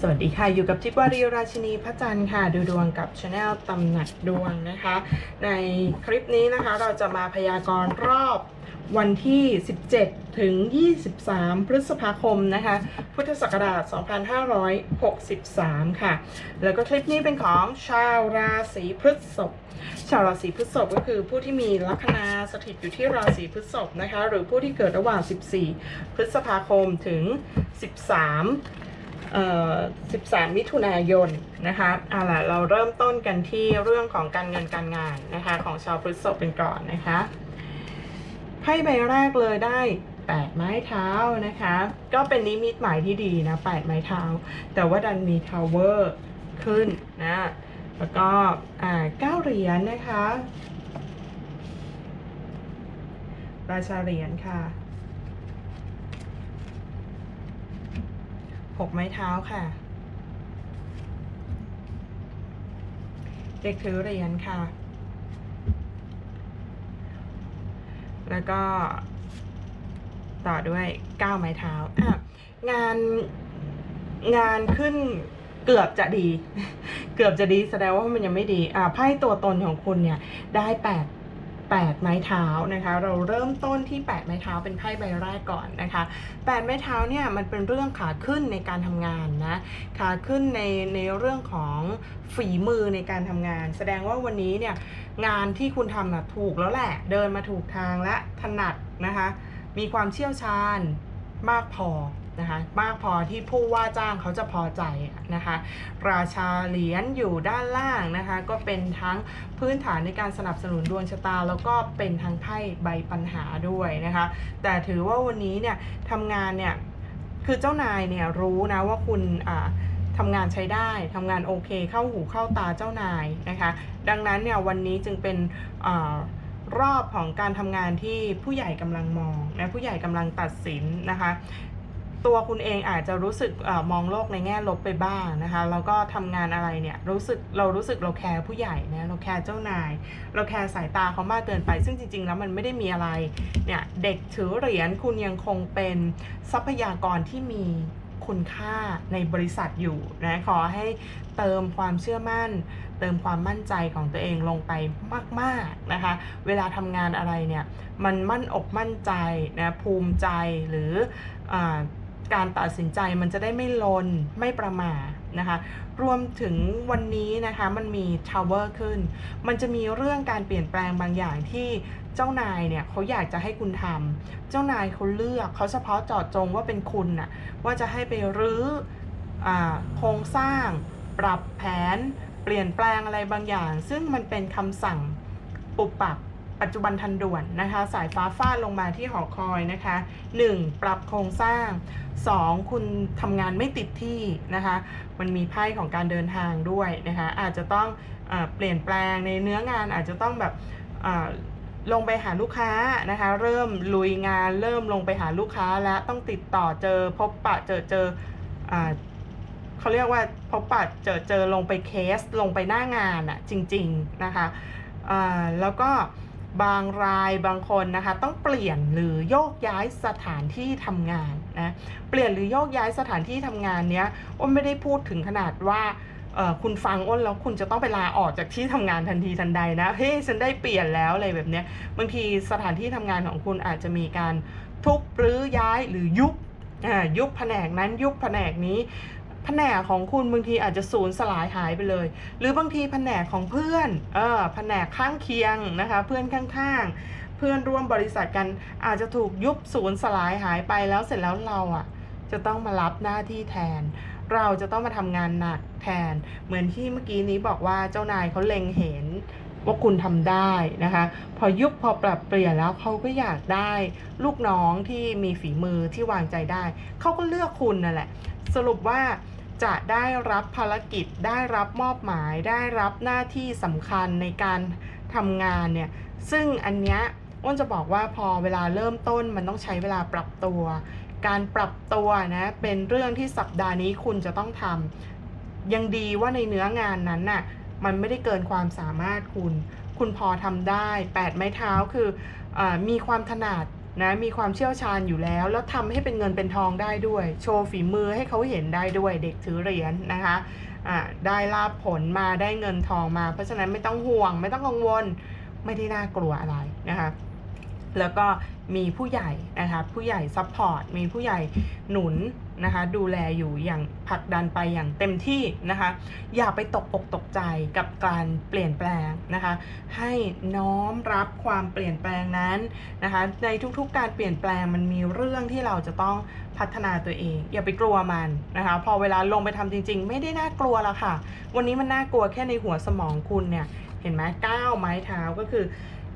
สวัสดีค่ะ อยู่กับทิพวารีราชินีพระจันทร์ค่ะ ดูดวงกับช anel ตำหนักดวงนะคะ ในคลิปนี้นะคะเราจะมาพยากรณ์รอบวันที่ 17 ถึง 23 พฤษภาคมนะคะ พุทธศักราช 2563 ค่ะ แล้วก็คลิปนี้เป็นของชาวราศีพฤษภ ชาวราศีพฤษภก็คือผู้ที่มีลัคนาสถิตอยู่ที่ราศีพฤษภนะคะ หรือผู้ที่เกิดระหว่าง 14 พฤษภาคมถึง 13 13 มิถุนายนนะคะเอาล่ะเราเริ่มต้นกันที่เรื่องของการเงินการงานนะคะของชาวพฤษภเป็นก่อนนะคะไพ่ใบแรกเลยได้8ไม้เท้านะคะ ก็เป็นนิมิตหมายที่ดีนะ8ไม้เท้า แต่ว่าดันมีทาวเวอร์ขึ้นนะ แล้วก็อ่าเก้าเหรียญนะคะ ราชาเหรียญค่ะ หกไม้เท้าค่ะ เด็กถือเหรียญค่ะ แล้วก็ ต่อด้วยเก้าไม้เท้าอะงานงานขึ้นเกือบจะดี เกือบจะดีแสดงว่ามันยังไม่ดี อ่าไพ่ตัวตนของคุณเนี่ย ได้แปด แปดไม้เท้านะคะ เราเริ่มต้นที่แปดไม้เท้าเป็นไพ่ใบแรกก่อนนะคะแปดไม้เท้าเนี่ยมันเป็นเรื่องขาขึ้นในการทำงานนะขาขึ้นในในเรื่องของฝีมือในการทำงาน แสดงว่าวันนี้เนี่ยงานที่คุณทำน่ะถูกแล้วแหละ เดินมาถูกทางและถนัดนะคะ มีความเชี่ยวชาญมากพอ นะคะมากพอที่ผู้ว่าจ้างเขาจะพอใจนะคะ ราชาเหรียญอยู่ด้านล่างนะคะ ก็เป็นทั้งพื้นฐานในการสนับสนุนดวงชะตา แล้วก็เป็นทั้งไพ่ใบปัญหาด้วยนะคะ แต่ถือว่าวันนี้เนี่ยทำงานเนี่ยคือเจ้านายเนี่ยรู้นะว่าคุณอ่าทำงานใช้ได้ทำงานโอเค เข้าหูเข้าตาเจ้านายนะคะ ดังนั้นเนี่ยวันนี้จึงเป็นอรอบของการทำงานที่ผู้ใหญ่กำลังมองนะผู้ใหญ่กำลังตัดสินนะคะ ตัวคุณเองอาจจะรู้สึกอมองโลกในแง่ลบไปบ้างนะคะ แล้วก็ทำงานอะไรเนี่ยรู้สึกเรารู้สึกเราแคร์ผู้ใหญ่นะเราแคร์เจ้านาย เราแคร์สายตาเขามากเกินไป ซึ่งจริง ๆ แล้วมันไม่ได้มีอะไรเนี่ยเด็กถือเหรียญคุณยังคงเป็นทรัพยากรที่มีคุณค่าในบริษัทอยู่นะขอให้เติมความเชื่อมั่น เติมความมั่นใจของตัวเองลงไปมากๆนะคะ เวลาทำงานอะไรเนี่ย มันมั่นอกมั่นใจนะภูมิใจหรืออ การตัดสินใจมันจะได้ไม่ลนไม่ประมาทนะคะ รวมถึงวันนี้นะคะมันมีทาวเวอร์ขึ้น มันจะมีเรื่องการเปลี่ยนแปลงบางอย่างที่เจ้านายเนี่ยเขาอยากจะให้คุณทำเจ้านายเขาเลือกเขาเฉพาะเจาะจงว่าเป็นคุณน่ะว่าจะให้ไปรื้ออโครงสร้าง ปรับแผน เปลี่ยนแปลงอะไรบางอย่าง ซึ่งมันเป็นคำสั่งปุบปับ ปัจจุบันทันด่วนนะคะ สายฟ้าฟาดลงมาที่หอคอยนะคะ 1. ปรับโครงสร้าง 2. คุณทำงานไม่ติดที่นะคะ มันมีไพ่ของการเดินทางด้วยนะคะ อาจจะต้องอเปลี่ยนแปลงในเนื้องานอาจจะต้องแบบลงไปหาลูกค้านะคะ เริ่มลุยงานเริ่มลงไปหาลูกค้าแล้วต้องติดต่อเจอพบปะเจอเจออ่าเขาเรียกว่าพบปะเจอเจอลงไปเคสลงไปหน้างานอะจริง ๆ นะคะแล้วก็ บางรายบางคนนะคะ ต้องเปลี่ยนหรือโยกย้ายสถานที่ทำงานนะเปลี่ยนหรือโยกย้ายสถานที่ทำงานเนี้ยอ้นไม่ได้พูดถึงขนาดว่าคุณฟังอ้นแล้วคุณจะต้องไปลาออกจากที่ทำงานทันทีทันใดนะเฮ้ยฉันได้เปลี่ยนแล้วอะไรแบบเนี้ยบางทีสถานที่ทำงานของคุณอาจจะมีการทุบหรือย้ายหรือยุบยุบแผนกนั้นยุบแผนกนี้ แผนกของคุณบางทีอาจจะสูญสลายหายไปเลย หรือบางทีแผนกของเพื่อนเออแผนกข้างเคียงนะคะ เพื่อนข้างๆ เพื่อนร่วมบริษัทกันอาจจะถูกยุบสูญสลายหายไปแล้วเสร็จแล้วเราอะ จะต้องมารับหน้าที่แทน เราจะต้องมาทำงานหนักแทน เหมือนที่เมื่อกี้นี้บอกว่าเจ้านายเขาเล็งเห็นว่าคุณทำได้นะคะ พอยุบพอปรับเปลี่ยนแล้วเขาก็อยากได้ลูกน้องที่มีฝีมือที่วางใจได้ เขาก็เลือกคุณนั่นแหละ สรุปว่า จะได้รับภารกิจ ได้รับมอบหมาย ได้รับหน้าที่สำคัญในการทำงานเนี่ย ซึ่งอันเนี้ยอ้นจะบอกว่าพอเวลาเริ่มต้นมันต้องใช้เวลาปรับตัว การปรับตัวนะ เป็นเรื่องที่สัปดาห์นี้คุณจะต้องทำยังดีว่าในเนื้องานนั้นน่ะ มันไม่ได้เกินความสามารถคุณ คุณพอทำได้8ไม้เท้าคืออมีความถนัด นะมีความเชี่ยวชาญอยู่แล้ว แล้วทำให้เป็นเงินเป็นทองได้ด้วย โชว์ฝีมือให้เขาเห็นได้ด้วยเด็กถือเหรียญนะคะอ่าได้ลาบผลมาได้เงินทองมา เพราะฉะนั้นไม่ต้องห่วง ไม่ต้องกังวลไม่ได้น่ากลัวอะไรนะคะแล้วก็มีผู้ใหญ่นะคะผู้ใหญ่ซัพพอร์ตมีผู้ใหญ่หนุน นะคะ ดูแลอยู่อย่างผลักดันไปอย่างเต็มที่นะคะ อย่าไปตกอกตกใจกับการเปลี่ยนแปลงนะคะ ให้น้อมรับความเปลี่ยนแปลงนั้นนะคะ ในทุกๆการเปลี่ยนแปลงมันมีเรื่องที่เราจะต้องพัฒนาตัวเอง อย่าไปกลัวมันนะคะ พอเวลาลงไปทำจริง ๆ ไม่ได้น่ากลัวละค่ะ วันนี้มันน่ากลัวแค่ในหัวสมองคุณเนี่ยเห็นไหมก้าวไม้เท้าก็คือ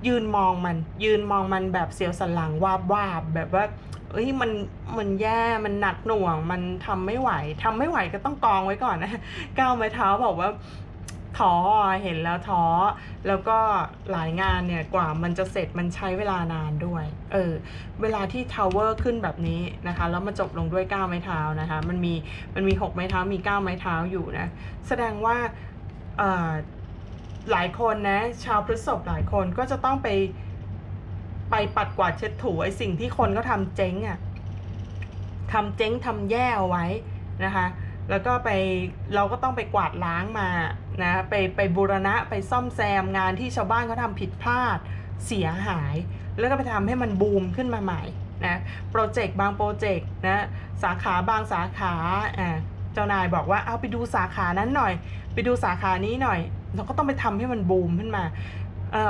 ยืนมองมัน ยืนมองมันแบบเสียวสันหลังวาบวาบแบบว่า เอ้ยมันมันแย่มันหนักหน่วง มันทำไม่ไหวทำไม่ไหวก็ต้องกองไว้ก่อนนะก้าวไม้เท้าบอกว่าท้อเห็นแล้วท้อแล้วก็หลายงานเนี่ยกว่ามันจะเสร็จมันใช้เวลานานด้วยเออเวลาที่ทาวเวอร์ขึ้นแบบนี้นะคะแล้วมาจบลงด้วยก้าวไม้เท้านะคะมันมีมันมีหกไม้เท้ามีเก้าไม้เท้าอยู่นะแสดงว่าหลายคนนะชาวพฤษภหลายคนก็จะต้องไป ไปปัดกวาดเช็ดถูไอ้สิ่งที่คนก็ทำเจ๊งอะ่ะทำเจ๊งทำแย่เอาไว้นะคะ แล้วก็ไปเราก็ต้องไปกวาดล้างมานะไปไปบูรณะไปซ่อมแซมงานที่ชาวบ้านเขาทำผิดพลาดเสียหาย แล้วก็ไปทำให้มันบูมขึ้นมาใหม่นะโปรเจกต์บางโปรเจกต์นะสาขาบางสาขาอ่าเจ้านายบอกว่าเอาไปดูสาขานั้นหน่อย ไปดูสาขานี้หน่อย เราก็ต้องไปทำให้มันบูมขึ้นมา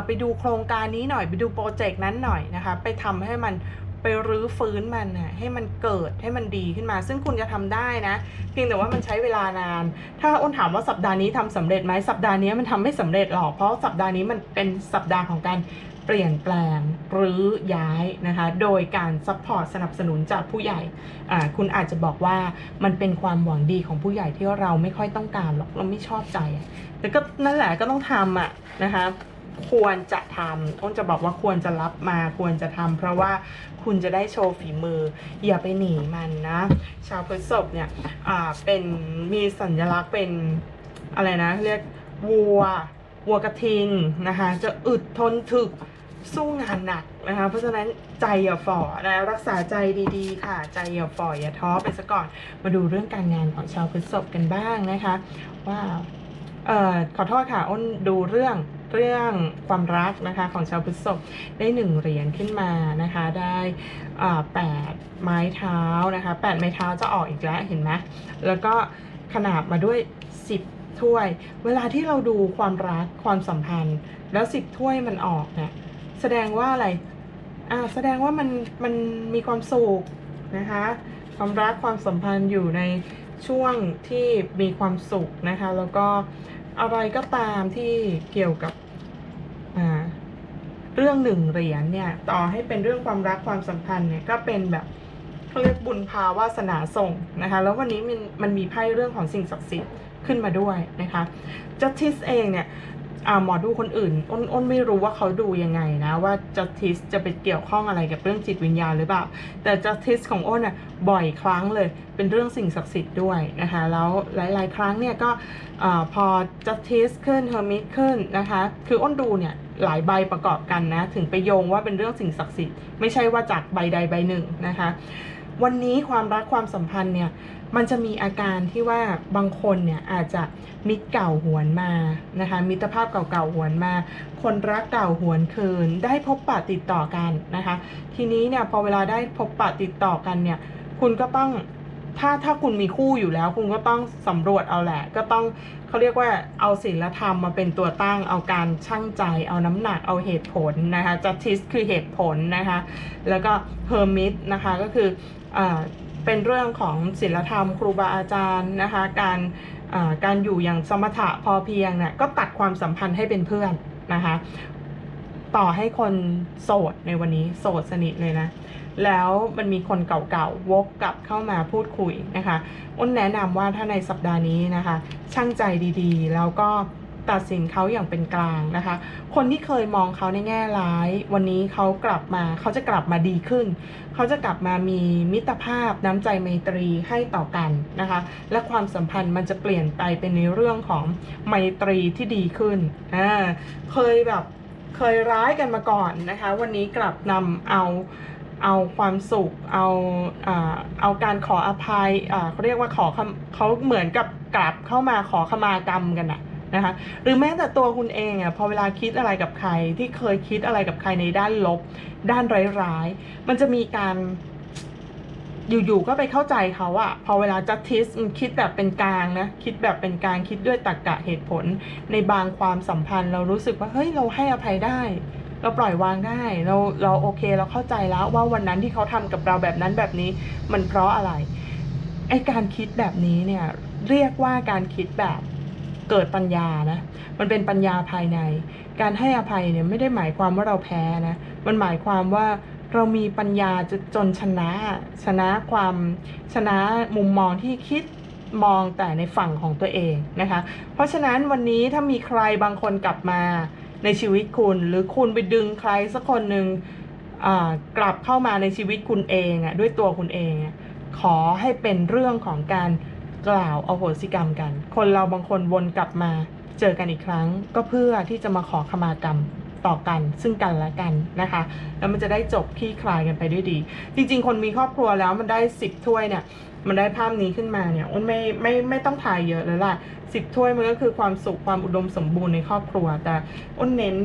ไปดูโครงการนี้หน่อยไปดูโปรเจกต์นั้นหน่อยนะคะ ไปทำให้มันไปรื้อฟื้นมันนะให้มันเกิดให้มันดีขึ้นมา ซึ่งคุณจะทำได้นะ เพียงแต่ว่ามันใช้เวลานาน ถ้าอ้นถามว่าสัปดาห์นี้ทำสำเร็จไหมสัปดาห์นี้มันทำไม่สำเร็จหรอกเพราะสัปดาห์นี้มันเป็นสัปดาห์ของการเปลี่ยนแปลงหรือย้ายนะคะ โดยการซัพพอร์ตสนับสนุนจากผู้ใหญ่คุณอาจจะบอกว่ามันเป็นความหวังดีของผู้ใหญ่ที่เราไม่ค่อยต้องการหรอกเราไม่ชอบใจแต่ก็นั่นแหละก็ต้องทำอะนะคะ ควรจะทำอ้นจะบอกว่าควรจะรับมาควรจะทำเพราะว่าคุณจะได้โชว์ฝีมือ อย่าไปหนีมันนะ ชาวพฤษภเนี่ยอ่าเป็นมีสัญลักษณ์เป็นอะไรนะ เรียกวัววัวกระทิงนะคะ จะอึดทนถึกสู้งานหนักนะคะ เพราะฉะนั้นใจอย่าฝ่อนะรักษาใจดีๆ ค่ะ ใจอย่าฝ่ออย่าท้อไปซะก่อน มาดูเรื่องการงานของชาวพฤษภกันบ้างนะคะ ว่าเอ่อขอโทษค่ะ อ้นดูเรื่อง เรื่องความรักนะคะของชาวพฤษภได้หนึ่งเหรียญขึ้นมานะคะได้แปดไม้เท้านะคะแปดไม้เท้าจะออกอีกแล้วเห็นไหมแล้วก็ขนาบมาด้วยสิบถ้วย เวลาที่เราดูความรักความสัมพันธ์ แล้วสิบถ้วยมันออกเนี่ยแสดงว่าอะไรอ่าแสดงว่ามันมันมีความสุขนะคะความรักความสัมพันธ์อยู่ในช่วงที่มีความสุขนะคะ แล้วก็ อะไรก็ตามที่เกี่ยวกับเรื่องหนึ่งเหรียญเนี่ยต่อให้เป็นเรื่องความรักความสัมพันธ์เนี่ยก็เป็นแบบเขาเรียกบุญพาวาสนาส่งนะคะแล้ววันนี้มันมันมีไพ่เรื่องของสิ่งศักดิ์สิทธิ์ขึ้นมาด้วยนะคะจัสติสเองเนี่ย อ่าหมอดูคนอื่นอ้นอ้นไม่รู้ว่าเขาดูยังไงนะ ว่า justice จะไปเกี่ยวข้องอะไรกับเรื่องจิตวิญญาณหรือเปล่า แต่ justice ของอ้นอะบ่อยครั้งเลย เป็นเรื่องสิ่งศักดิ์สิทธิ์ด้วยนะคะแล้วหลาย ๆ ครั้งเนี่ยก็อาพอ justice ขึ้น hermit ขึ้นนะคะ คืออ้นดูเนี่ยหลายใบประกอบกันนะ ถึงไปโยงว่าเป็นเรื่องสิ่งศักดิ์สิทธิ์ไม่ใช่ว่าจากใบใดใบหนึ่งนะคะ วันนี้ความรักความสัมพันธ์เนี่ย มันจะมีอาการที่ว่าบางคนเนี่ยอาจจะมิตรเก่าหวนมานะคะ มิตรภาพเก่าๆหวนมา คนรักเก่าหวนคืน ได้พบปะติดต่อกันนะคะ ทีนี้เนี่ยพอเวลาได้พบปะติดต่อกันเนี่ย คุณก็ต้องถ้าถ้าคุณมีคู่อยู่แล้ว คุณก็ต้องสำรวจเอาแหละ ก็ต้องเขาเรียกว่าเอาศีลธรรมมาเป็นตัวตั้งเอาการชั่งใจ เอาน้ำหนักเอาเหตุผลนะคะ justice คือเหตุผลนะคะ แล้วก็ hermit นะคะก็คืออ เป็นเรื่องของศีลธรรมครูบาอาจารย์นะคะ การการอยู่อย่างสมถะพอเพียงเนี่ยก็ตัดความสัมพันธ์ให้เป็นเพื่อนนะคะ ต่อให้คนโสดในวันนี้โสดสนิทเลยนะ แล้วมันมีคนเก่าๆวกกลับเข้ามาพูดคุยนะคะอ้นแนะนำว่าถ้าในสัปดาห์นี้นะคะ ช่างใจดีๆ แล้วก็ ตัดสินเขาอย่างเป็นกลางนะคะ คนที่เคยมองเขาในแง่ร้าย วันนี้เขากลับมาเขาจะกลับมาดีขึ้น เขาจะกลับมามีมิตรภาพน้ำใจไมตรีให้ต่อกันนะคะ และความสัมพันธ์มันจะเปลี่ยนไปเป็นในเรื่องของไมตรีที่ดีขึ้นอ่าเคยแบบเคยร้ายกันมาก่อนนะคะ วันนี้กลับนำเอาเอาความสุข เอาเอาการขออภัยเขาเรียกว่าขอเขาเหมือนกับกลับเข้ามาขอขมากรรมกันนะ นะคะหรือแม้แต่ตัวคุณเองอะพอเวลาคิดอะไรกับใครที่เคยคิดอะไรกับใครในด้านลบ ด้านร้ายๆ มันจะมีการอยู่ๆก็ไปเข้าใจเขาอะพอเวลาจัดทิสมันคิดแบบเป็นกลางนะ คิดแบบเป็นกลางคิดด้วยตรรกะเหตุผล ในบางความสัมพันธ์ เรารู้สึกว่าเฮ้ยเราให้อภัยได้ เราปล่อยวางได้ เราเราโอเคเราเข้าใจแล้วว่าวันนั้นที่เขาทำกับเราแบบนั้นแบบนี้มันเพราะอะไรไอการคิดแบบนี้เนี่ยเรียกว่าการคิดแบบ เกิดปัญญานะ มันเป็นปัญญาภายใน การให้อภัยเนี่ยไม่ได้หมายความว่าเราแพ้นะ มันหมายความว่าเรามีปัญญาจะจนชนะ ชนะความชนะมุมมองที่คิดมองแต่ในฝั่งของตัวเองนะคะ เพราะฉะนั้นวันนี้ถ้ามีใครบางคนกลับมาในชีวิตคุณ หรือคุณไปดึงใครสักคนหนึ่งกลับเข้ามาในชีวิตคุณเองอะด้วยตัวคุณเองอขอให้เป็นเรื่องของการ กล่าวอโหสิกรรมกัน คนเราบางคนวนกลับมาเจอกันอีกครั้ง ก็เพื่อที่จะมาขอขมากรรมต่อกันซึ่งกันและกันนะคะ แล้วมันจะได้จบคลี่คลายกันไปด้วยดี จริง ๆ คนมีครอบครัวแล้วมันได้สิบถ้วยเนี่ย มันได้ภาพนี้ขึ้นมาเนี่ยอ้นไม่ไม่ไม่ต้องถ่ายเยอะแล้วล่ะสิบถ้วยมันก็คือความสุขความอุดมสมบูรณ์ในครอบครัว แต่อ้นเน้น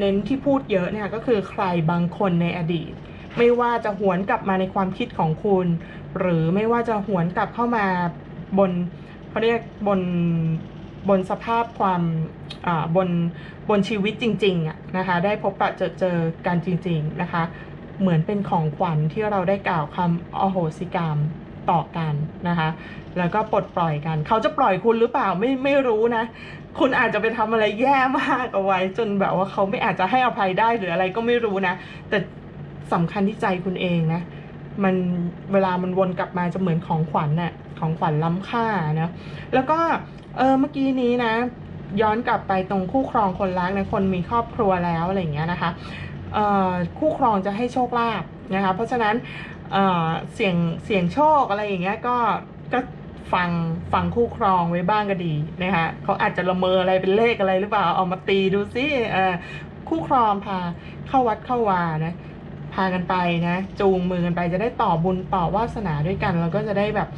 เน้นที่พูดเยอะเนี่ยก็คือใครบางคนในอดีต ไม่ว่าจะหวนกลับมาในความคิดของคุณ หรือไม่ว่าจะหวนกลับเข้ามา บนเขาเรียกบนบนสภาพความอ่าบนบนชีวิตจริงๆอะนะคะได้พบปะเจอเจอกันจริง ๆ นะคะ เหมือนเป็นของขวัญที่เราได้กล่าวคำอโหสิกรรมต่อกันนะคะ แล้วก็ปลดปล่อยกัน เขาจะปล่อยคุณหรือเปล่าไม่ไม่รู้นะ คุณอาจจะไปทำอะไรแย่มากเอาไว้ จนแบบว่าเขาไม่อาจจะให้อภัยได้หรืออะไรก็ไม่รู้นะ แต่สำคัญที่ใจคุณเองนะ มันเวลามันวนกลับมาจะเหมือนของขวัญน่ะของขวัญล้ำค่านะแล้วก็เออเมื่อกี้นี้นะ ย้อนกลับไปตรงคู่ครองคนรักนะคนมีครอบครัวแล้วอะไรอย่างเงี้ยนะคะเอ่อคู่ครองจะให้โชคลาภนะคะ เพราะฉะนั้นเออเสี่ยงเสี่ยงโชคอะไรอย่างเงี้ยก็ก็ฟังฟังคู่ครองไว้บ้างก็ดีนะคะเขาอาจจะละเมออะไรเป็นเลขอะไรหรือเปล่าเอามาตีดูซิเออคู่ครองพาเข้าวัดเข้าวานะ พากันไปนะ จูงมือกันไปจะได้ต่อบุญต่อวาสนาด้วยกันแล้วก็จะได้แบบ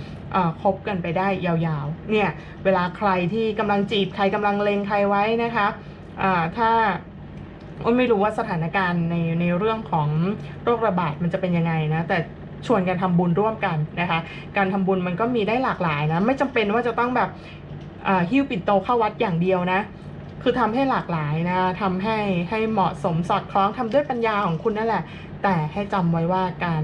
คบกันไปได้ยาวๆ เนี่ย เวลาใครที่กำลังจีบใครกำลังเลงใครไว้นะคะถ้าอ้นไม่รู้ว่าสถานการณ์ในในเรื่องของโรคระบาดมันจะเป็นยังไงนะ แต่ชวนกันทำบุญร่วมกันนะคะ การทำบุญมันก็มีได้หลากหลายนะ ไม่จำเป็นว่าจะต้องแบบหิ้วปิ่นโตเข้าวัดอย่างเดียวนะ คือทำให้หลากหลายนะทำให้ให้เหมาะสมสอดคล้องทำด้วยปัญญาของคุณนั่นแหละ แต่ให้จำไว้ว่าการ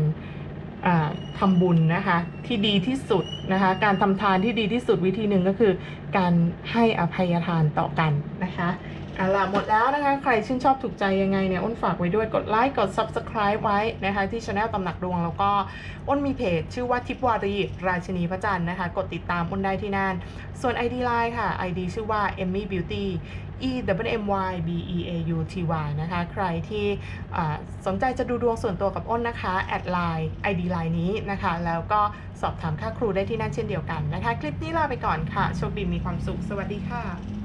อ่าทำบุญนะคะที่ดีที่สุดนะคะการทำทานที่ดีที่สุดวิธีหนึ่งก็คือ การให้อภัยทานต่อกันนะคะเอาล่ะหมดแล้วนะคะใครชื่นชอบถูกใจยังไงเนี่ยอ้นฝากไว้ด้วยกดไลค์กด subscribe ไว้นะคะที่ช anel ตำหนักดวง แล้วก็อ้นมีเพจ ชื่อว่าทิพวารี ราชินีพระจันทร์นะคะ กดติดตามอ้นได้ที่นั่น ส่วน ID Line ค่ะ ID ชื่อว่า Emmy Beauty E W M Y B E A U T Y นะคะ ใครที่สนใจจะดูดวงส่วนตัวกับอ้นนะคะ แอดไลน์ ID ไลน์นี้นะคะ แล้วก็สอบถามค่าครูได้ที่นั่นเช่นเดียวกันนะคะ คลิปนี้ลาไปก่อนค่ะ โชคดีมีความสุข สวัสดีค่ะ